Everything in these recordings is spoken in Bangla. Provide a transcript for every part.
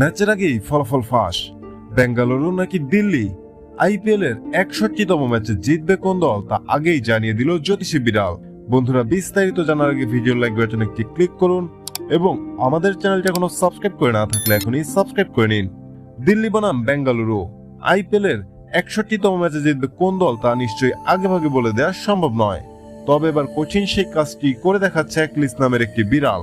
ম্যাচের আগেই ফলাফল ফাঁস। বেঙ্গালুরু নাকি দিল্লি? আইপিএল এর একষট্টিতম ম্যাচে জিতবে কোন দল তা আগেই জানিয়ে দিল জ্যোতিষী বিড়াল। বন্ধুরা, বিস্তারিত জানার আগে ভিডিও লাইক বাটন একটি ক্লিক করুন এবং আমাদের চ্যানেলটা এখনও সাবস্ক্রাইব করে না থাকলে এখনই সাবস্ক্রাইব করে নিন। দিল্লি বনাম বেঙ্গালুরু। আইপিএল এর একষট্টিতম ম্যাচে জিতবে কোন দল তা নিশ্চয়ই আগেভাগে বলে দেওয়া সম্ভব নয়। তবে এবার কঠিন সেই কাজটি করে দেখাচ্ছে একলিস নামের একটি বিড়াল।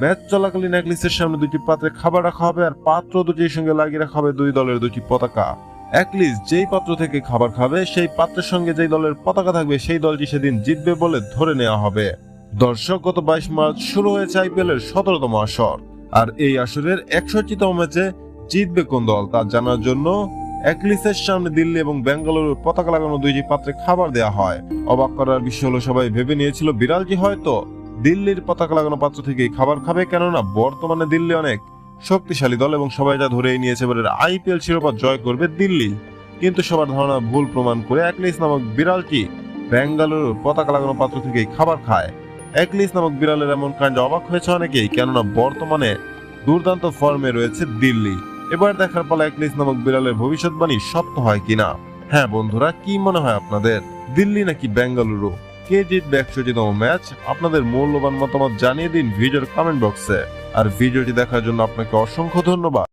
ম্যাচ চলাকালীন একলিসের সামনে দুটি পাত্রে খাবার রাখা হবে আর পাত্র দুটির সঙ্গে লাগিয়ে রাখা হবে দুই দলের দুটি পতাকা। একলিস যেই পাত্র থেকে খাবার খাবে, সেই পাত্রের সঙ্গে যেই দলের পতাকা থাকবে, সেই দলটি সেদিন জিতবে বলে ধরে নেওয়া হবে। দর্শক, গত বাইশ মার্চ শুরু হয়েছে আইপিএল এর সতেরোতম আসর। আর এই আসরের একষট্টিতম ম্যাচে জিতবে কোন দল তা জানার জন্য একলিসের সামনে দিল্লি এবং বেঙ্গালুরুর পতাকা লাগানো দুইটি পাত্রে খাবার দেওয়া হয়। অবাক করার বিষয় হলো, সবাই ভেবে নিয়েছিল বিড়ালটি হয়তো দিল্লির পতাকা লাগানো পাত্র থেকেই খাবার খাবে, কেননা বর্তমানে দিল্লি অনেক শক্তিশালী দল এবং সবাই যা ধরেই নিয়েছে এবারের আইপিএল শিরোপা জয় করবে দিল্লি। কিন্তু সবার ধারণা ভুল প্রমাণ করে একলিস নামক বিড়ালটি বেঙ্গালুরুর পতাকা লাগানো পাত্র থেকেই খাবার খায়। একলিস নামক বিড়ালের এমন কাণ্ডে অবাক হয়েছে অনেকেই, কেননা বর্তমানে দুর্দান্ত ফর্মে রয়েছে দিল্লি। এবার দেখার পালা একলিস নামক বিড়ালের ভবিষ্যৎবাণী সত্য হয় কিনা? হ্যাঁ বন্ধুরা, কি মনে হয় আপনাদের? দিল্লি নাকি বেঙ্গালুরু কে জিতবে একশোটিতম ম্যাচ, আপনাদের মূল্যবান মতামত জানিয়ে দিন ভিডিওর কমেন্ট বক্সে আর ভিডিওটি দেখার জন্য আপনাকে অসংখ্য ধন্যবাদ।